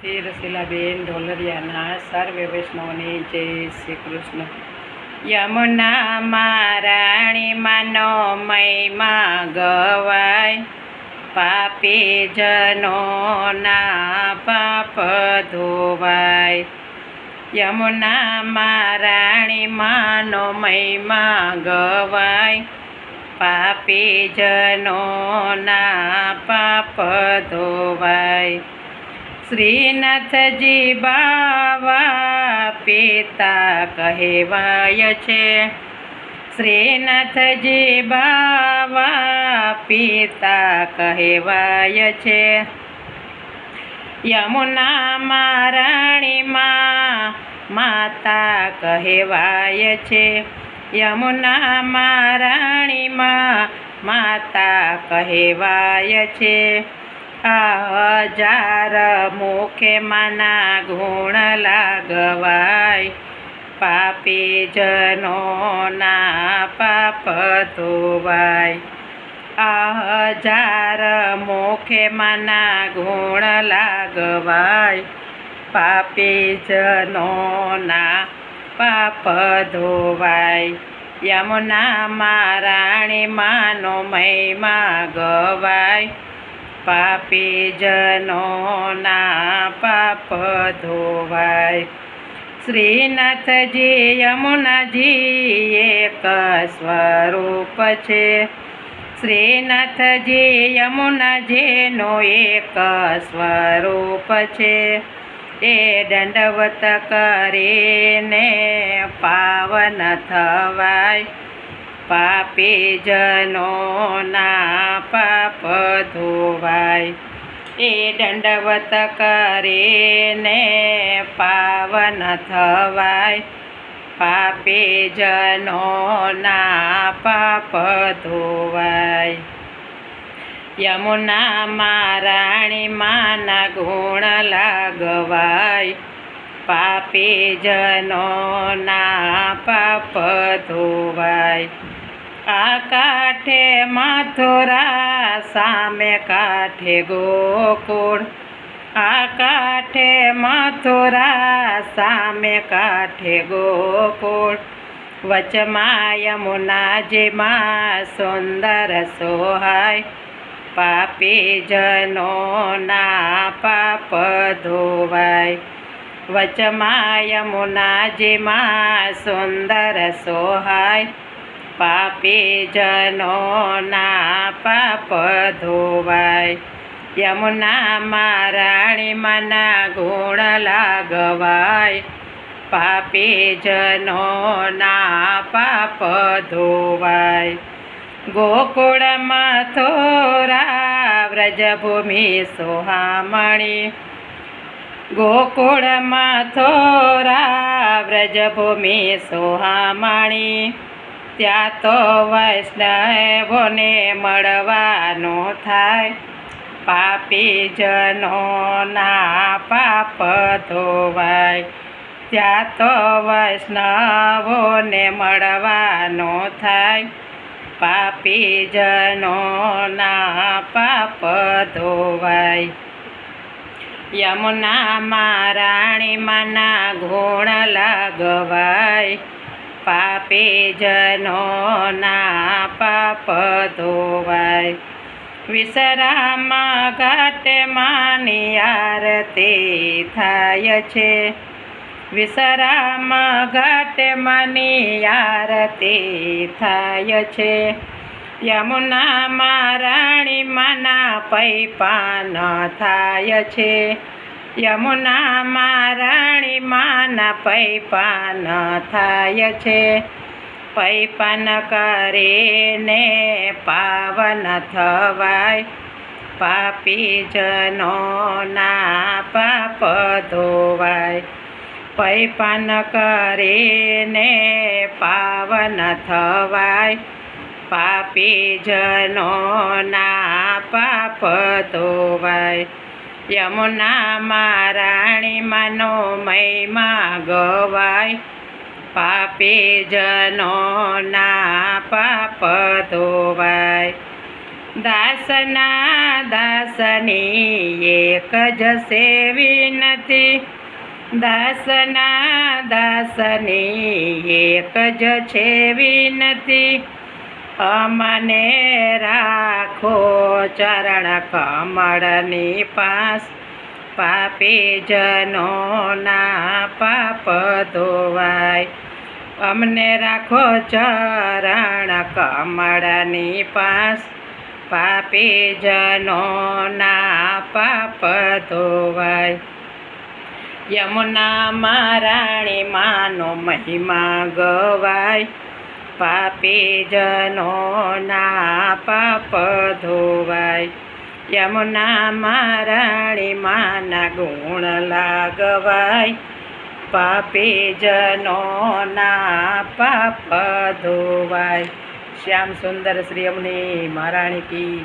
શ્રી રસીલાબેન ઢોલરિયાના સર્વે વૈષ્ણવની જય શ્રી કૃષ્ણ. યમુના મારાણી માનો મહિમા ગવાય, પાપી જનોના પાપ ધોવાય. યમુના મારાણી માનો મહિમા ગવાય, પાપી જનોના પાપ ધોવાય. શ્રીનાથજી બાવા પિતા કહેવાય છે. શ્રીનાથજી બાવા પિતા કહેવાય છે. યમુના મારાણીમાં માતા કહેવાય છે. યમુના મારાણીમાં માતા કહેવાય છે. આ હજાર મુખે મના ગુણ લાગવાય. પાપી જનોના પાપ ધોવાય. આ હજાર મુખે મના ગુણ લાગવાય. પાપી જનોના પાપ ધોવાય. યમુના મારાણી માનો મહિમા ગવાય. પાપી જનોના પાપ ધોવાય. શ્રીનાથજી યમુનાજી એક સ્વરૂપ છે. શ્રીનાથજી યમુનાજીનો એક સ્વરૂપ છે. એ દંડવત કરીને પાવન થવાય. પાપી જનોના પાપ ધોવાય. એ દંડવત કરીને પાવન થવાય. પાપી જનોના પાપ ધોવાય. યમુના મારાણી માના ગુણ લાગવાય. પાપી જનોના પાપ ધોવાય. આ કાંઠે મથુરા, સામે કાંઠે ગોકુળ. આ કાંઠે મથુરા, સામે કાંઠે ગોકુળ. વચમાં યમુનાજીમાં સુંદર સોહાય. પાપી જનોના પાપ ધોવાય. વચમાં યમુનાજીમાં સુંદર સોહાય. પાપી જનોના પાપ ધોવાય. યમુના મારાણી મના ગુણ લાગવાય. પાપી જનોના પાપ ધોવાય. ગોકુળમાં થોરા વ્રજભૂમિ સોહામણી. ગોકુળમાં થોરા વ્રજભૂમિ સોહામણી. ત્યાં તો વૈષ્ણવોને મળવાનો થાય. પાપી જનોના પાપ ધોવાય. ત્યાં તો વૈષ્ણવોને મળવાનો થાય. પાપી જનોના પાપ ધોવાય. યમુના મારાણી માના ગુણ લાગવાય. પાપી જનોના પાપ ધોવાય. વિસરામાં ઘાટે માની આરતી થાય છે. વિસરામાં ઘાટે માની આરતી થાય છે. યમુના મારાણી માના પૈપાન થાય છે. યમુના મારાણી માના પૈપાન થાય છે. પૈપાન કરીને પાવન થવાય. પાપી જનોના પાપ ધોવાય. પૈપાન કરીને પાવન થવાય. પાપી જનોના પાપ ધોવાય. યમુના મારાણી માનો મહિમા ગવાય પાપી જનોના પાપ ધોવાય. દાસના દાસની એક જ સેવિનતી દાસના દાસની એક જ છે વિનતી અમને રાખો ચરણ કમળની પાસ. પાપી જનોના પાપ ધોવાય. અમને રાખો ચરણ કમળની પાસ. પાપી જનોના પાપ ધોવાય. યમુના મહારાણી માનો મહિમા ગવાય. પાપી જનોના પાપ ધોવાય યમુના મારાણીમાંના ગુણ લાગવાય પાપી જનોના પાપ ધોવાય શ્યામ સુંદર શ્રી અમને મહારાણી કી.